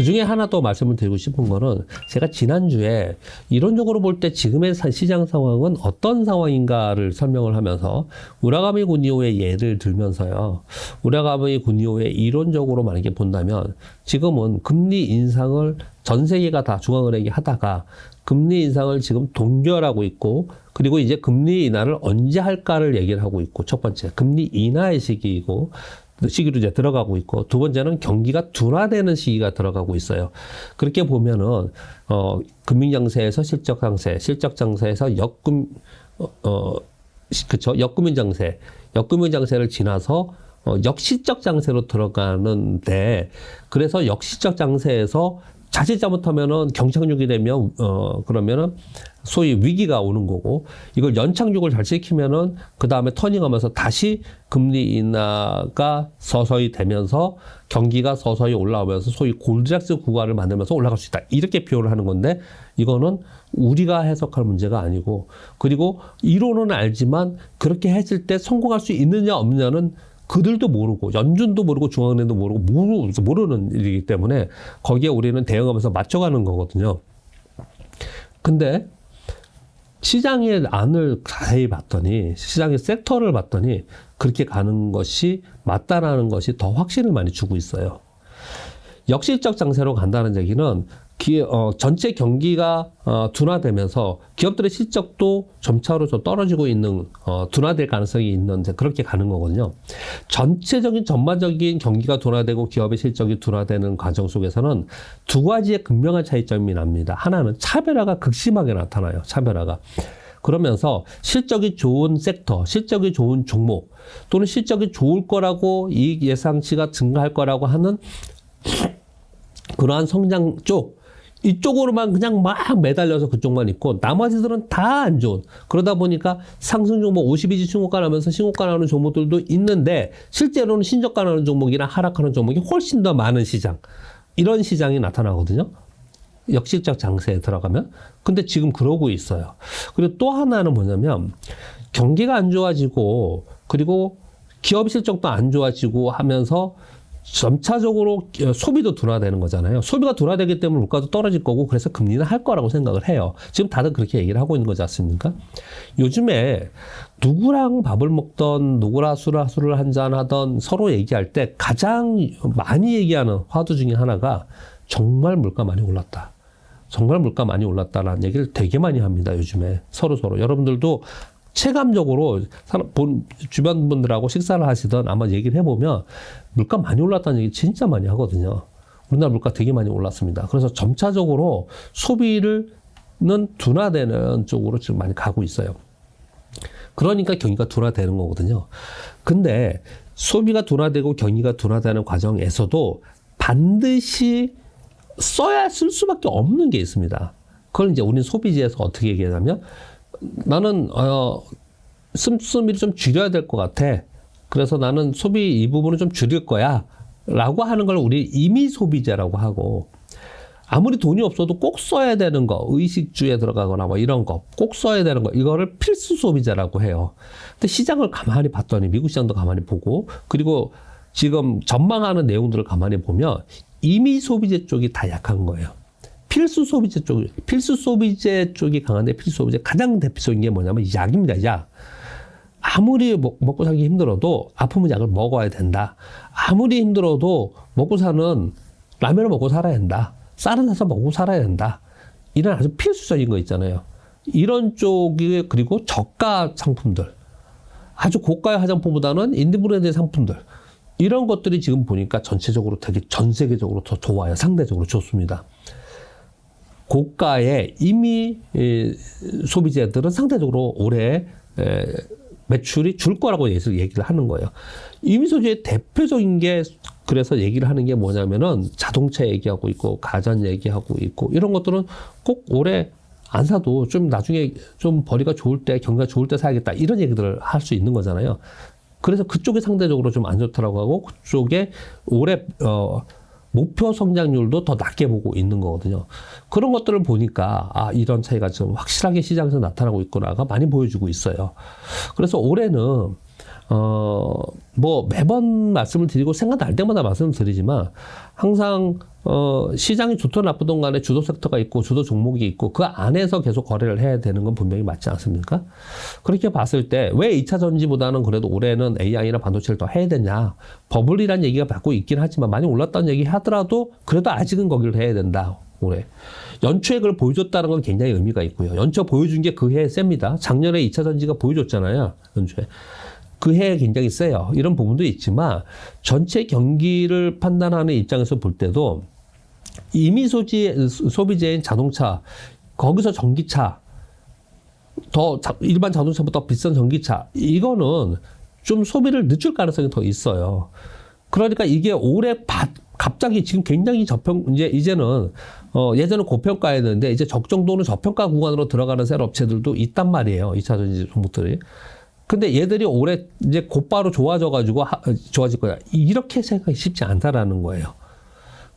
그 중에 하나 더 말씀을 드리고 싶은 거는 제가 지난주에 이론적으로 볼 때 지금의 사- 시장 상황은 어떤 상황인가를 설명을 하면서 우라가미 군이오의 예를 들면서요. 우라가미 군이오의 이론적으로 만약에 본다면 지금은 금리 인상을 전 세계가 다 중앙은행이 하다가 금리 인상을 지금 동결하고 있고 그리고 이제 금리 인하를 언제 할까를 얘기를 하고 있고 첫 번째 금리 인하의 시기이고 시기로 이제 들어가고 있고 두 번째는 경기가 둔화되는 시기가 들어가고 있어요. 그렇게 보면은 어 금융 장세에서 실적 장세, 실적 장세에서 역금 어, 어 시- 그쵸 역금융 장세, 역금융 장세를 지나서 어, 역시적 장세로 들어가는데 그래서 역시적 장세에서 자칫 잘못하면은 경착륙이 되면 어 그러면은 소위 위기가 오는 거고 이걸 연착륙을 잘 시키면은 그 다음에 터닝하면서 다시 금리 인하가 서서히 되면서 경기가 서서히 올라오면서 소위 골드락스 구간을 만들면서 올라갈 수 있다. 이렇게 표현을 하는 건데 이거는 우리가 해석할 문제가 아니고 그리고 이론은 알지만 그렇게 했을 때 성공할 수 있느냐 없느냐는 그들도 모르고 연준도 모르고 중앙은행도 모르고 모르, 모르는 일이기 때문에 거기에 우리는 대응하면서 맞춰가는 거거든요. 근데 시장의 안을 자세히 봤더니 시장의 섹터를 봤더니 그렇게 가는 것이 맞다라는 것이 더 확신을 많이 주고 있어요. 역실적 장세로 간다는 얘기는 기, 어, 전체 경기가 어, 둔화되면서 기업들의 실적도 점차로 좀 떨어지고 있는 어, 둔화될 가능성이 있는 이제 그렇게 가는 거거든요. 전체적인 전반적인 경기가 둔화되고 기업의 실적이 둔화되는 과정 속에서는 두 가지의 극명한 차이점이 납니다. 하나는 차별화가 극심하게 나타나요. 차별화가. 그러면서 실적이 좋은 섹터, 실적이 좋은 종목 또는 실적이 좋을 거라고 이익 예상치가 증가할 거라고 하는 그러한 성장 쪽 이쪽으로만 그냥 막 매달려서 그쪽만 있고 나머지들은 다 안 좋은 그러다 보니까 상승 종목 52지 신고가 나면서 신고가 나오는 종목들도 있는데 실제로는 신저가 나오는 종목이나 하락하는 종목이 훨씬 더 많은 시장 이런 시장이 나타나거든요. 역실적 장세에 들어가면 근데 지금 그러고 있어요. 그리고 또 하나는 뭐냐면 경기가 안 좋아지고 그리고 기업 실적도 안 좋아지고 하면서 점차적으로 소비도 둔화되는 거잖아요. 소비가 둔화되기 때문에 물가도 떨어질 거고 그래서 금리는 할 거라고 생각을 해요. 지금 다들 그렇게 얘기를 하고 있는 거지 않습니까? 요즘에 누구랑 밥을 먹던 누구라 술을 술을 한잔 하던 서로 얘기할 때 가장 많이 얘기하는 화두 중에 하나가 정말 물가 많이 올랐다. 정말 물가 많이 올랐다라는 얘기를 되게 많이 합니다. 요즘에 서로 서로 여러분들도 체감적으로 사람- 본 주변 분들하고 식사를 하시던 아마 얘기를 해보면 물가 많이 올랐다는 얘기 진짜 많이 하거든요. 우리나라 물가 되게 많이 올랐습니다. 그래서 점차적으로 소비를는 둔화되는 쪽으로 지금 많이 가고 있어요. 그러니까 경기가 둔화되는 거거든요. 근데 소비가 둔화되고 경기가 둔화되는 과정에서도 반드시 써야 쓸 수밖에 없는 게 있습니다. 그걸 이제 우리는 소비지에서 어떻게 얘기하냐면 나는 어 씀씀이를 좀 줄여야 될 것 같아. 그래서 나는 소비 이 부분을 좀 줄일 거야. 라고 하는 걸 우리 이미 소비자라고 하고 아무리 돈이 없어도 꼭 써야 되는 거, 의식주에 들어가거나 뭐 이런 거, 꼭 써야 되는 거, 이거를 필수 소비자라고 해요. 근데 시장을 가만히 봤더니, 미국 시장도 가만히 보고, 그리고 지금 전망하는 내용들을 가만히 보면 이미 소비재 쪽이 다 약한 거예요. 필수 소비재 쪽, 필수 소비재 쪽이 강한데 필수 소비재 가장 대표적인 게 뭐냐면 약입니다. 약. 아무리 먹, 먹고 살기 힘들어도 아프면 약을 먹어야 된다. 아무리 힘들어도 먹고 사는 라면을 먹고 살아야 된다. 쌀은 사서 먹고 살아야 된다. 이런 아주 필수적인 거 있잖아요. 이런 쪽이 그리고 저가 상품들. 아주 고가의 화장품보다는 인디 브랜드의 상품들. 이런 것들이 지금 보니까 전체적으로 되게 전 세계적으로 더 좋아요. 상대적으로 좋습니다. 고가의 이미 에, 소비재들은 상대적으로 올해 에, 매출이 줄 거라고 얘기를 하는 거예요. 이미 소비의 대표적인 게 그래서 얘기를 하는 게 뭐냐면은 자동차 얘기하고 있고 가전 얘기하고 있고 이런 것들은 꼭 올해 안 사도 좀 나중에 좀 벌이가 좋을 때 경기가 좋을 때 사야겠다 이런 얘기들을 할 수 있는 거잖아요. 그래서 그쪽이 상대적으로 좀 안 좋다라고 하고 그쪽에 올해 어 목표 성장률도 더 낮게 보고 있는 거거든요. 그런 것들을 보니까 아 이런 차이가 좀 확실하게 시장에서 나타나고 있구나가 많이 보여주고 있어요. 그래서 올해는 어 뭐 매번 말씀을 드리고 생각날 때마다 말씀을 드리지만 항상 어, 시장이 좋든 나쁘든 간에 주도 섹터가 있고 주도 종목이 있고 그 안에서 계속 거래를 해야 되는 건 분명히 맞지 않습니까? 그렇게 봤을 때 왜 2차 전지보다는 그래도 올해는 AI나 반도체를 더 해야 되냐. 버블이란 얘기가 받고 있긴 하지만 많이 올랐다는 얘기 하더라도 그래도 아직은 거기를 해야 된다. 올해. 연초에 그걸 보여줬다는 건 굉장히 의미가 있고요. 연초 보여준 게 그 해에 셉니다. 작년에 2차 전지가 보여줬잖아요. 연초에. 그 해에 굉장히 세요. 이런 부분도 있지만 전체 경기를 판단하는 입장에서 볼 때도 이미 소지, 소비재인 자동차, 거기서 전기차, 더 자, 일반 자동차보다 비싼 전기차, 이거는 좀 소비를 늦출 가능성이 더 있어요. 그러니까 이게 올해 바, 갑자기 지금 굉장히 저평, 이제, 이제는, 어, 예전에 고평가였는데, 이제 적정 도는 저평가 구간으로 들어가는 셀 업체들도 있단 말이에요. 2차 전지 종목들이. 근데 얘들이 올해 이제 곧바로 좋아져 가지고 하, 좋아질 거야. 이렇게 생각이 쉽지 않다라는 거예요.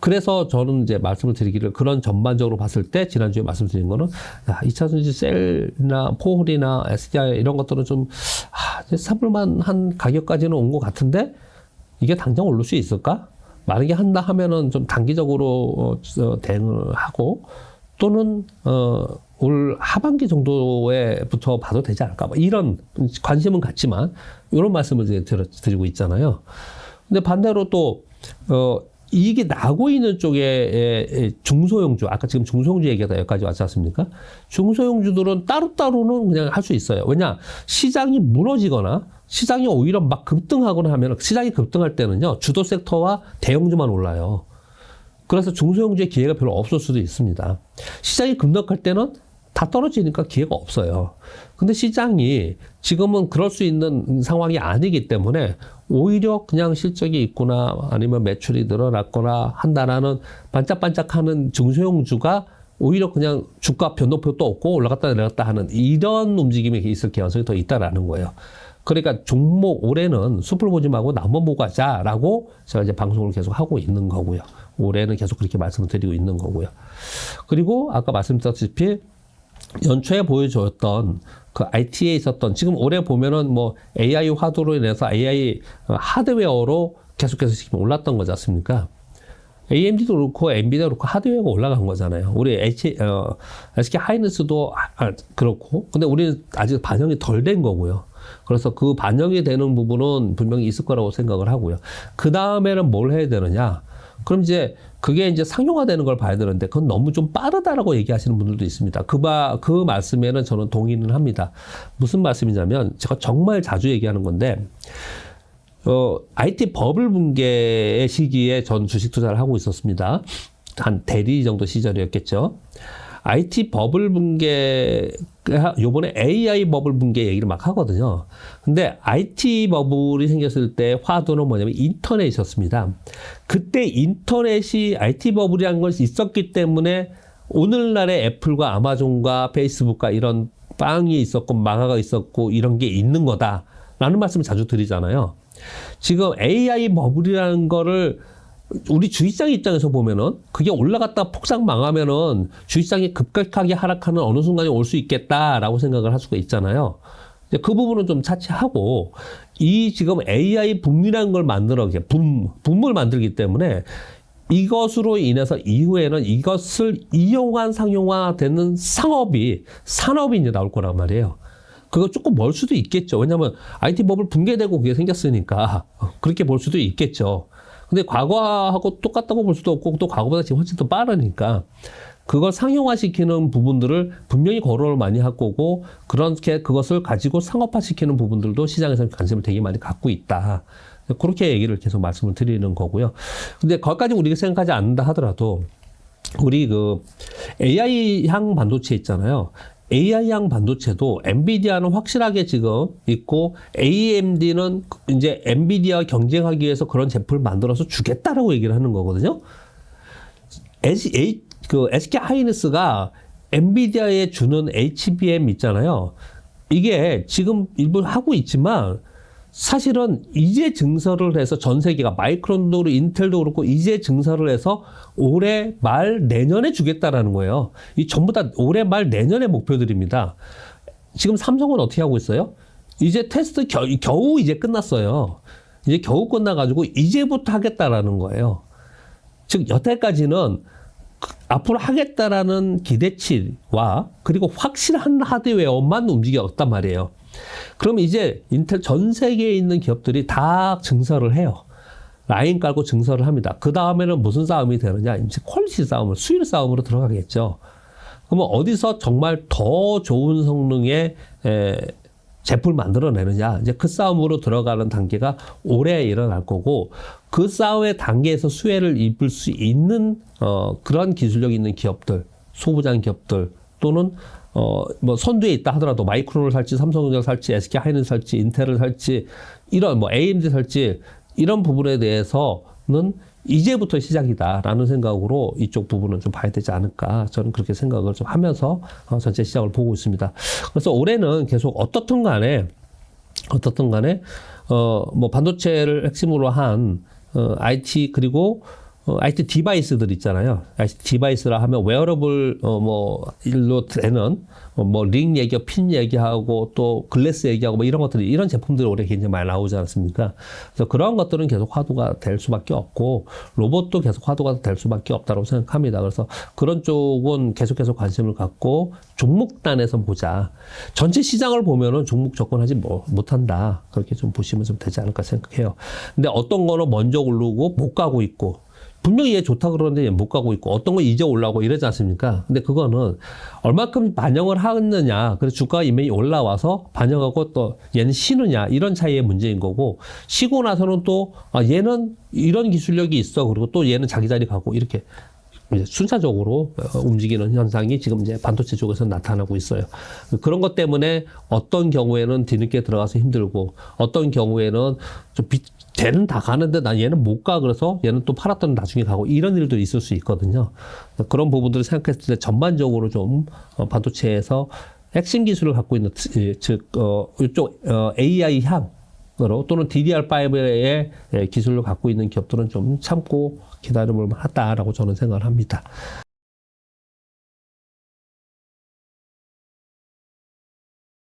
그래서 저는 이제 말씀을 드리기를 그런 전반적으로 봤을 때 지난주에 말씀드린 거는 야, 2차 전지 셀이나 포홀이나 SDI 이런 것들은 좀 아, 사볼만 한 가격까지는 온 것 같은데 이게 당장 오를 수 있을까? 만약에 한다 하면은 좀 단기적으로 어, 대응을 하고 또는 어, 올 하반기 정도에부터 봐도 되지 않을까? 뭐 이런 관심은 갖지만 이런 말씀을 드리고 있잖아요. 근데 반대로 또 어, 이게 나고 있는 쪽에 중소형주, 아까 지금 중소형주 얘기가 여기까지 왔지 않습니까? 중소형주들은 따로따로는 그냥 할 수 있어요. 왜냐, 시장이 무너지거나 시장이 오히려 막 급등하거나 하면 시장이 급등할 때는요, 주도 섹터와 대형주만 올라요. 그래서 중소형주의 기회가 별로 없을 수도 있습니다. 시장이 급락할 때는 다 떨어지니까 기회가 없어요. 근데 시장이 지금은 그럴 수 있는 상황이 아니기 때문에 오히려 그냥 실적이 있거나 아니면 매출이 늘어났거나 한다라는 반짝반짝하는 중소형주가 오히려 그냥 주가 변동표도 없고 올라갔다 내려갔다 하는 이런 움직임이 있을 가능성이 더 있다라는 거예요. 그러니까 종목 올해는 숲을 보지 말고 나무 보고 하자라고 제가 이제 방송을 계속 하고 있는 거고요. 올해는 계속 그렇게 말씀을 드리고 있는 거고요. 그리고 아까 말씀드렸다시피 연초에 보여줬던 그 IT에 있었던 지금 올해 보면은 뭐 AI 화두로 인해서 AI 하드웨어로 계속해서 지금 올랐던 거지 않습니까? AMD도 그렇고 엔비디아도 그렇고 하드웨어가 올라간 거잖아요. 우리 H, 어, SK 하이닉스도 아, 그렇고 근데 우리는 아직 반영이 덜 된 거고요. 그래서 그 반영이 되는 부분은 분명히 있을 거라고 생각을 하고요. 그 다음에는 뭘 해야 되느냐? 그럼 이제 그게 이제 상용화되는 걸 봐야 되는데 그건 너무 좀 빠르다라고 얘기하시는 분들도 있습니다. 그 바, 그 말씀에는 저는 동의는 합니다. 무슨 말씀이냐면 제가 정말 자주 얘기하는 건데, 어, IT 버블 붕괴의 시기에 전 주식 투자를 하고 있었습니다. 한 대리 정도 시절이었겠죠. IT 버블 붕괴 요번에 AI 버블 붕괴 얘기를 막 하거든요. 근데 IT 버블이 생겼을 때 화두는 뭐냐면 인터넷이었습니다. 그때 인터넷이 IT 버블이라는 것이 있었기 때문에 오늘날의 애플과 아마존과 페이스북과 이런 빵이 있었고 망화가 있었고 이런 게 있는 거다라는 말씀을 자주 드리잖아요. 지금 AI 버블이라는 거를 우리 주식장 입장에서 보면은 그게 올라갔다 폭삭 망하면은 주식장이 급격하게 하락하는 어느 순간이 올 수 있겠다라고 생각을 할 수가 있잖아요. 그 부분은 좀 차치하고 이 지금 AI 붐이라는 걸 만들어 붐 붐을 만들기 때문에 이것으로 인해서 이후에는 이것을 이용한 상용화되는 상업이 산업이 이제 나올 거란 말이에요. 그거 조금 멀 수도 있겠죠. 왜냐하면 IT 법을 붕괴되고 그게 생겼으니까 그렇게 볼 수도 있겠죠. 근데 과거하고 똑같다고 볼 수도 없고 또 과거보다 지금 훨씬 더 빠르니까 그걸 상용화시키는 부분들을 분명히 거론을 많이 할 거고 그렇게 그것을 가지고 상업화시키는 부분들도 시장에서 관심을 되게 많이 갖고 있다. 그렇게 얘기를 계속 말씀을 드리는 거고요. 근데 거기까지 우리가 생각하지 않는다 하더라도 우리 그 AI향 반도체 있잖아요. AI향 반도체도 엔비디아는 확실하게 지금 있고 AMD는 이제 엔비디아 경쟁하기 위해서 그런 제품을 만들어서 주겠다라고 얘기를 하는 거거든요. 그 SK 하이닉스가 엔비디아에 주는 HBM 있잖아요. 이게 지금 일부 하고 있지만 사실은 이제 증설을 해서 전 세계가 마이크론도 그렇고 인텔도 그렇고 이제 증설을 해서 올해 말 내년에 주겠다라는 거예요. 이 전부 다 올해 말 내년의 목표들입니다. 지금 삼성은 어떻게 하고 있어요? 이제 테스트 겨, 겨우 이제 끝났어요. 이제 겨우 끝나가지고 이제부터 하겠다라는 거예요. 즉 여태까지는 그- 앞으로 하겠다라는 기대치와 그리고 확실한 하드웨어만 움직였단 말이에요. 그럼 이제 인텔 전 세계에 있는 기업들이 다 증설을 해요. 라인 깔고 증설을 합니다. 그 다음에는 무슨 싸움이 되느냐? 이제 퀄리티 싸움으로, 수율 싸움으로 들어가겠죠. 그러면 어디서 정말 더 좋은 성능의 에, 제품을 만들어내느냐 이제 그 싸움으로 들어가는 단계가 올해 일어날 거고 그 싸움의 단계에서 수혜를 입을 수 있는 어, 그런 기술력 있는 기업들 소부장 기업들 또는 어, 뭐 선두에 있다 하더라도 마이크론을 살지 삼성전자 살지 SK 하이닉스 살지 인텔을 살지 이런 뭐 AMD 살지 이런 부분에 대해서는 이제부터 시작이다라는 생각으로 이쪽 부분은 좀 봐야 되지 않을까 저는 그렇게 생각을 좀 하면서 어, 전체 시장을 보고 있습니다. 그래서 올해는 계속 어떻든 간에 어떻든 간에 어 뭐 반도체를 핵심으로 한 어, IT 그리고 어, IT 디바이스들 있잖아요. IT 디바이스라 하면 웨어러블 어, 뭐 일로 되는 어, 뭐링 얘기하고 핀 얘기하고 또 글래스 얘기하고 뭐 이런 것들이 이런 제품들이 올해 굉장히 많이 나오지 않습니까? 그래서 그런 것들은 계속 화두가 될 수밖에 없고 로봇도 계속 화두가 될 수밖에 없다고 생각합니다. 그래서 그런 쪽은 계속해서 관심을 갖고 종목단에서 보자. 전체 시장을 보면은 종목 접근하지 뭐 못한다. 그렇게 좀 보시면 좀 되지 않을까 생각해요. 근데 어떤 거는 먼저 오르고 못 가고 있고 분명히 얘 좋다 그러는데 얘 못 가고 있고 어떤 거 이제 올라오고 이러지 않습니까? 근데 그거는 얼마큼 반영을 하느냐. 그래서 주가가 이미 올라와서 반영하고 또 얘는 쉬느냐. 이런 차이의 문제인 거고 쉬고 나서는 또 아, 얘는 이런 기술력이 있어. 그리고 또 얘는 자기 자리 가고 이렇게 순차적으로 어, 움직이는 현상이 지금 이제 반도체 쪽에서 나타나고 있어요. 그런 것 때문에 어떤 경우에는 뒤늦게 들어가서 힘들고 어떤 경우에는 좀 비, 쟤는 다 가는데 난 얘는 못 가 그래서 얘는 또 팔았던 나중에 가고 이런 일도 있을 수 있거든요. 그런 부분들을 생각했을 때 전반적으로 좀 어, 반도체에서 핵심 기술을 갖고 있는 즉 어, 이쪽 어, AI 향 으로 또는 DDR5의 기술을 갖고 있는 기업들은 좀 참고 기다려볼 만하다라고 저는 생각을 합니다.